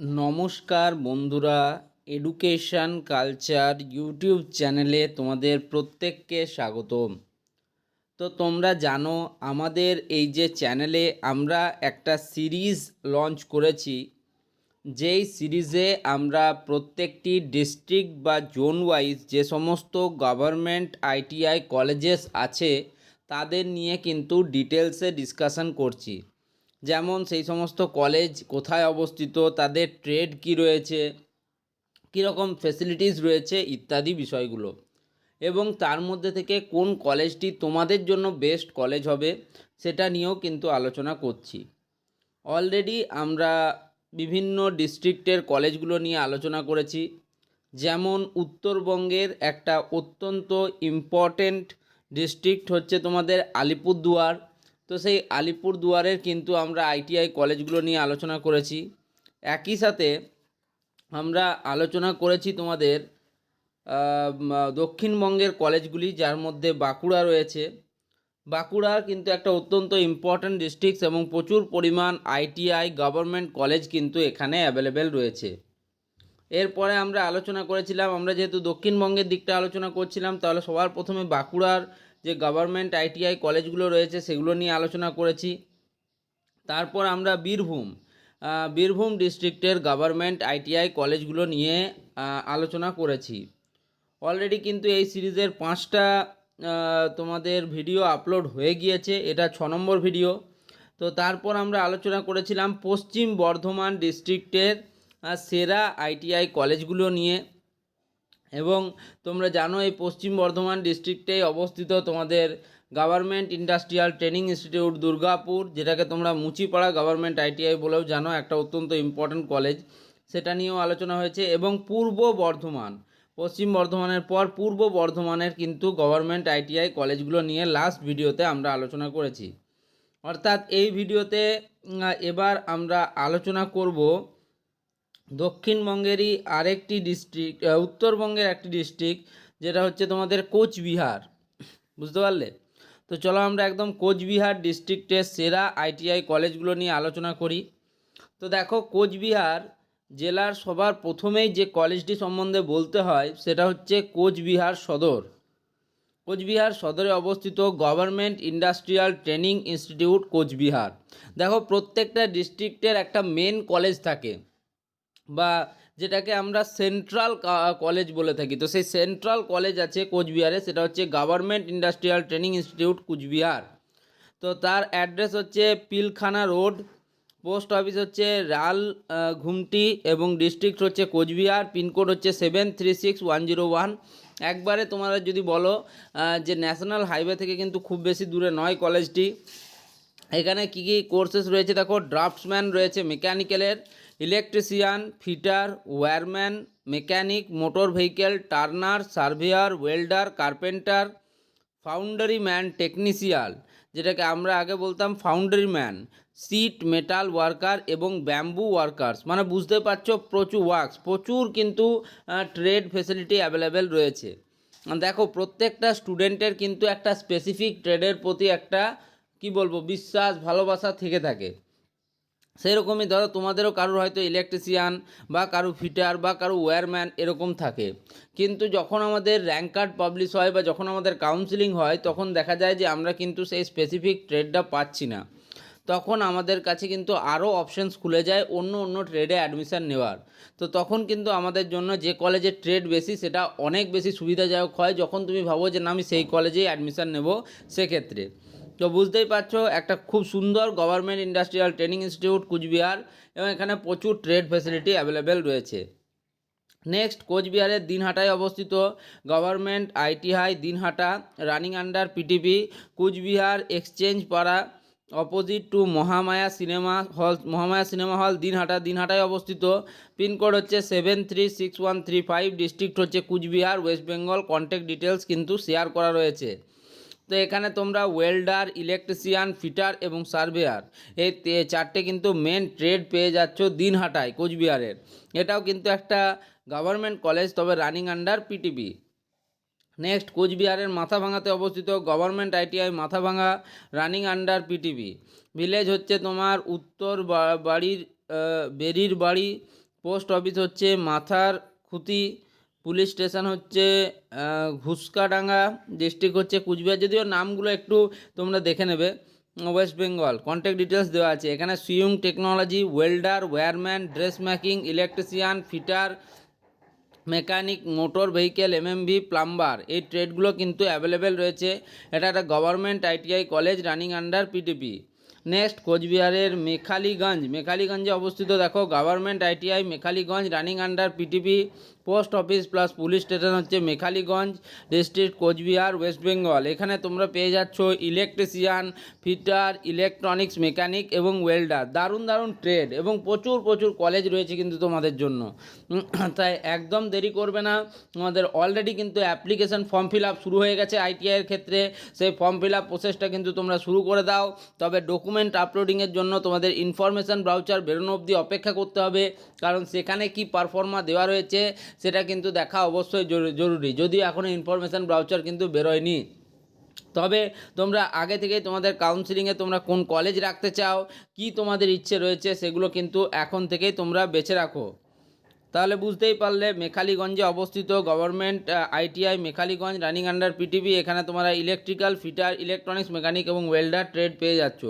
নমস্কার বন্ধুরা education culture YouTube চ্যানেলে তোমাদের প্রত্যেককে স্বাগতম। তো তোমরা জানো, আমাদের এই যে চ্যানেলে আমরা একটা সিরিজ লঞ্চ করেছি। যেই সিরিজে আমরা প্রত্যেকটি ডিস্ট্রিক্ট বা জোন ওয়াইজ যে সমস্ত গভর্নমেন্ট আইটিআই কলেজেস আছে, তাদের নিয়ে কিন্তু ডিটেলসে ডিসকাশন করছি। যেমন সেই সমস্ত কলেজ কোথায় অবস্থিত, তাদের ট্রেড কি রয়েছে, কীরকম ফেসিলিটিস রয়েছে ইত্যাদি বিষয়গুলো। এবং তার মধ্যে থেকে কোন কলেজটি তোমাদের জন্য বেস্ট কলেজ হবে, সেটা নিয়েও কিন্তু আলোচনা করছি। অলরেডি আমরা বিভিন্ন ডিস্ট্রিক্টের কলেজগুলো নিয়ে আলোচনা করেছি। যেমন উত্তরবঙ্গের একটা অত্যন্ত ইম্পর্টেন্ট ডিস্ট্রিক্ট হচ্ছে তোমাদের আলিপুরদুয়ার। তো সেই আলিপুরদুয়ারের কিন্তু আমরা আইটিআই কলেজগুলো নিয়ে আলোচনা করেছি। একই সাথে আমরা আলোচনা করেছি তোমাদের দক্ষিণবঙ্গের কলেজগুলি, যার মধ্যে বাঁকুড়া রয়েছে। বাঁকুড়া কিন্তু একটা অত্যন্ত ইম্পর্ট্যান্ট ডিস্ট্রিক্ট এবং প্রচুর পরিমাণ আইটিআই গভর্নমেন্ট কলেজ কিন্তু এখানে অ্যাভেলেবেল রয়েছে। এরপরে আমরা আলোচনা করেছিলাম, আমরা যেহেতু দক্ষিণবঙ্গের দিকটা আলোচনা করছিলাম, তাহলে সবার প্রথমে বাঁকুড়ার যে গভর্নমেন্ট আইটিআই কলেজগুলো রয়েছে সেগুলো নিয়ে আলোচনা করেছি। তারপর আমরা বীরভূম বীরভূম ডিস্ট্রিক্টের গভর্নমেন্ট আইটিআই কলেজগুলো নিয়ে আলোচনা করেছি। অলরেডি কিন্তু এই সিরিজের পাঁচটা তোমাদের ভিডিও আপলোড হয়ে গিয়েছে, এটা ছ নম্বর ভিডিও তো তারপর আমরা আলোচনা করেছিলাম পশ্চিম বর্ধমান ডিস্ট্রিক্টের সেরা আইটিআই কলেজগুলো নিয়ে। এবং তোমরা জানো এই পশ্চিম বর্ধমান ডিস্ট্রিক্টেই অবস্থিত তোমাদের government industrial training institute Durgapur, যেটাকে তোমরা মুচিপাড়া গভর্নমেন্ট আইটিআই বলেও জানো, একটা অত্যন্ত ইম্পর্ট্যান্ট কলেজ সেটা নিয়েও আলোচনা হয়েছে এবং পূর্ব বর্ধমান, পশ্চিম বর্ধমানের পর পূর্ব বর্ধমানের কিন্তু গভর্নমেন্ট আইটিআই কলেজগুলো নিয়ে লাস্ট ভিডিওতে আমরা আলোচনা করেছি। অর্থাৎ এই ভিডিওতে এবার আমরা আলোচনা করব দক্ষিণবঙ্গেরই আরেকটি ডিস্ট্রিক্ট উত্তরবঙ্গের একটি ডিস্ট্রিক্ট যেটা হচ্ছে তোমাদের কোচবিহার। বুঝতে পারলে? তো চলো আমরা একদম কোচবিহার ডিস্ট্রিক্টের সেরা আইটিআই কলেজগুলো নিয়ে আলোচনা করি। তো দেখো, কোচবিহার জেলার সবার প্রথমেই যে কলেজটি সম্বন্ধে বলতে হয়, সেটা হচ্ছে কোচবিহার সদর। কোচবিহার সদরে অবস্থিত government industrial training institute Cooch Behar. দেখো, প্রত্যেকটা ডিস্ট্রিক্টের একটা মেন কলেজ থাকে। বা যেটাকে আমরা সেন্ট্রাল কলেজ বলে থাকি। তো সেই সেন্ট্রাল কলেজ আছে কোচবিহারে, সেটা হচ্ছে government industrial training institute Cooch Behar. তো তার অ্যাড্রেস হচ্ছে পিলখানা রোড পোস্ট অফিস হচ্ছে রাল ঘুমটি এবং ডিস্ট্রিক্ট হচ্ছে কোচবিহার পিনকোড হচ্ছে seven three six one zero one একবারে তোমরা যদি বলো যে ন্যাশনাল হাইওয়ে থেকে কিন্তু খুব বেশি দূরে নয় কলেজটি এখানে কী কী কোর্সেস রয়েছে? দেখো ড্রাফটসম্যান রয়েছে মেকানিক্যালের electrician, fitter wireman mechanic, motor vehicle, turner, surveyor, welder, carpenter, foundry man technical যেটাকে আমরা আগে বলতাম foundry man, sheet, metal worker এবং ব্যাম্বু ওয়ার্কার্স। মানে বুঝতে পারছ প্রচুর ওয়ার্কস, প্রচুর কিন্তু ট্রেড ফেসিলিটি অ্যাভেলেবেল রয়েছে। দেখো প্রত্যেকটা স্টুডেন্টের কিন্তু একটা স্পেসিফিক ট্রেডের প্রতি একটা, কি বলব, বিশ্বাস, ভালোবাসা থেকে থাকে। সেরকমই ধরো তোমাদেরও কারোর হয়তো ইলেকট্রিশিয়ান বা কারও ফিটার বা কারও ওয়্যারম্যান এরকম থাকে। কিন্তু যখন আমাদের র্যাঙ্ক কার্ড পাবলিশ হয় বা যখন আমাদের কাউন্সিলিং হয়, তখন দেখা যায় যে আমরা কিন্তু সেই স্পেসিফিক ট্রেডটা পাচ্ছি না। তখন আমাদের কাছে কিন্তু আরও অপশানস খুলে যায় অন্য অন্য ট্রেডে অ্যাডমিশান নেওয়ার। তো তখন কিন্তু আমাদের জন্য যে কলেজে ট্রেড বেশি, সেটা অনেক বেশি সুবিধাজনক হয় যখন তুমি ভাবো যে না, আমি সেই কলেজেই অ্যাডমিশান নেব সেক্ষেত্রে। তো বুঝতেই পারছ, একটা খুব সুন্দর government industrial training institute Cooch Behar, এবং এখানে প্রচুর ট্রেড ফেসিলিটি অ্যাভেলেবেল রয়েছে। নেক্সট কোচবিহারের দিনহাটায় অবস্থিত government ITI Dinhata running under PTP Cooch Behar exchange Para opposite to Mahamaya cinema hall Mahamaya cinema hall Dinhata, দিনহাটায় অবস্থিত। পিনকোড হচ্ছে seven three six one three five district হচ্ছে Cooch Behar West Bengal contact details কিন্তু share করা রয়েছে। তো এখানে তোমরা welder, electrician, fitter এবং সার্ভেয়ার। এই চারটে কিন্তু মেন ট্রেড পেয়ে যাচ্ছ দিনহাটায়, কোচবিহারের। এটাও কিন্তু একটা গভর্নমেন্ট কলেজ তবে রানিং আন্ডার পিটিপি নেক্সট কোচবিহারের মাথাভাঙাতে অবস্থিত government ITI Mathabhanga running under PTV village হচ্ছে তোমার উত্তর বাড়ির বেরির বাড়ি। পোস্ট অফিস হচ্ছে মাথার খুতি পুলিশ স্টেশন হচ্ছে ঘুসকাডাঙ্গা ডিস্ট্রিক্ট হচ্ছে কুচবিহার। যদিও নামগুলো একটু তোমরা দেখে নেবে। ওয়েস্ট বেঙ্গল কন্ট্যাক্ট ডিটেলস দেওয়া আছে। এখানে sewing technology welder wireman dress making electrician fitter mechanic motor vehicle MMV plumber এই ট্রেডগুলো কিন্তু অ্যাভেলেবেল রয়েছে। এটা একটা government ITI college running under PTP next কোচবিহারের মেখালিগঞ্জ। মেখালিগঞ্জে অবস্থিত দেখো government ITI Mekhliganj running under PTP post office plus police station হচ্ছে Mekhliganj, district Cooch Behar, West Bengal. এখানে তোমরা পেয়ে যাচ্ছ ইলেকট্রিশিয়ান, ফিটার, ইলেকট্রনিক্স, মেকানিক এবং ওয়েল্ডার। দারুণ দারুণ ট্রেড এবং প্রচুর প্রচুর কলেজ রয়েছে কিন্তু তোমাদের জন্য। তাই একদম দেরি করবে না। তোমাদের অলরেডি কিন্তু অ্যাপ্লিকেশন ফর্ম ফিল আপ শুরু হয়ে গেছে আইটিআইয়ের ক্ষেত্রে। সেই ফর্ম ফিল আপ প্রসেসটা কিন্তু তোমরা শুরু করে দাও। তবে ডকুমেন্ট আপলোডিংয়ের জন্য তোমাদের ইনফরমেশান ব্রাউচার বেরোনো অবধি অপেক্ষা করতে হবে। কারণ সেখানে কি পারফর্মা দেওয়া রয়েছে সেটা কিন্তু দেখা অবশ্যই জরু- জরুরি। যদিও এখনও ইনফরমেশান ব্রাউচার কিন্তু বেরোয়নি। তবে তোমরা আগে থেকেই তোমাদের কাউন্সিলিংয়ে তোমরা কোন কলেজ রাখতে চাও, কি তোমাদের ইচ্ছে রয়েছে, সেগুলো কিন্তু এখন থেকেই তোমরা বেছে রাখো। তাহলে বুঝতেই পারলে মেখালিগঞ্জে অবস্থিত government ITI Mekhliganj running under PTV এখানে তোমরা ইলেকট্রিক্যাল ফিটার ইলেকট্রনিক্স মেকানিক এবং ওয়েল্ডার ট্রেড পেয়ে যাচ্ছ।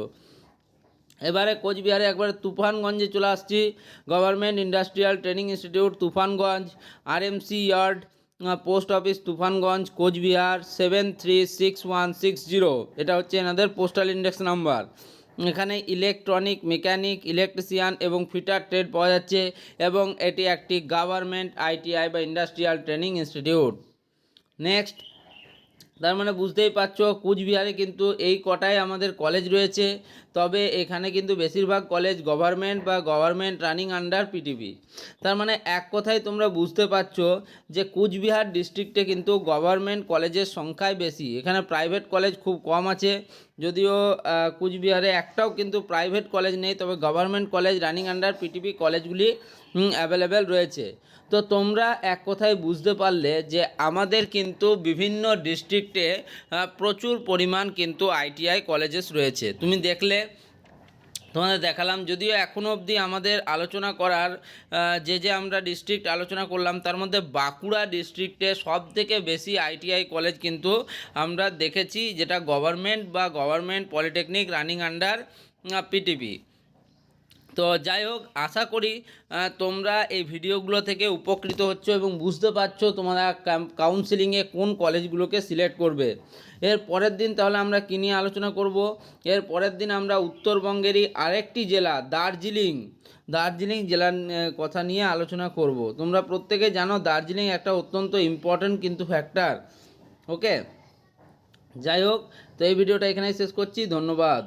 এবারে কোচবিহারে একবার তুফানগঞ্জে চলে আসছি। Government industrial training institute Tufanganj RMC yard post office Tufanganj, Cooch Behar seven three six one six zero এটা হচ্ছে এনাদের পোস্টাল ইন্ডেক্স নাম্বার এখানে ইলেকট্রনিক মেকানিক ইলেকট্রিশিয়ান এবং ফিটার ট্রেড পাওয়া যাচ্ছে এবং এটি একটি গভর্নমেন্ট আইটিআই বা ইন্ডাস্ট্রিয়াল ট্রেনিং ইনস্টিটিউট নেক্সট তার মানে বুঝতেই পারছ, কুচবিহারে কিন্তু এই কটায় আমাদের কলেজ রয়েছে। তবে এখানে কিন্তু বেশিরভাগ কলেজ গভর্নমেন্ট বা গভর্নমেন্ট রানিং আন্ডার পিটিভি তার মানে এক কথায় তোমরা বুঝতে পারছ যে কুচবিহার ডিস্ট্রিক্টে কিন্তু গভর্নমেন্ট কলেজের সংখ্যাই বেশি। এখানে প্রাইভেট কলেজ খুব কম আছে। যদিও কুচবিহারে একটাও কিন্তু প্রাইভেট কলেজ নেই, তবে government college running under PTP কলেজগুলি অ্যাভেলেবেল রয়েছে। তো তোমরা এক কথায় বুঝতে পারলে যে আমাদের কিন্তু বিভিন্ন ডিস্ট্রিক্টে প্রচুর পরিমাণ কিন্তু আইটিআই কলেজেস রয়েছে। তুমি দেখলে তোমাদের দেখালাম, যদিও এখনও অবধি আমাদের আলোচনা করার যে যে আমরা ডিস্ট্রিক্ট আলোচনা করলাম, তার মধ্যে বাঁকুড়া ডিস্ট্রিক্টে সব থেকে বেশি আইটিআই কলেজ কিন্তু আমরা দেখেছি, যেটা গভর্নমেন্ট বা government polytechnic running under PTP তো যাই হোক, আশা করি তোমরা এই ভিডিওগুলো থেকে উপকৃত হচ্ছ এবং বুঝতে পারছ তোমরা কাউন্সিলিংয়ে কোন কলেজগুলোকে সিলেক্ট করবে। এর পরের দিন তাহলে আমরা কী নিয়ে আলোচনা করব? এর পরের দিন আমরা উত্তরবঙ্গেরই আরেকটি জেলা, দার্জিলিং। দার্জিলিং জেলার কথা নিয়ে আলোচনা করব। তোমরা প্রত্যেকে জানো দার্জিলিং একটা অত্যন্ত ইম্পর্ট্যান্ট কিন্তু ফ্যাক্টর ওকে যাই হোক, তো এই ভিডিওটা এখানেই শেষ করছি। ধন্যবাদ।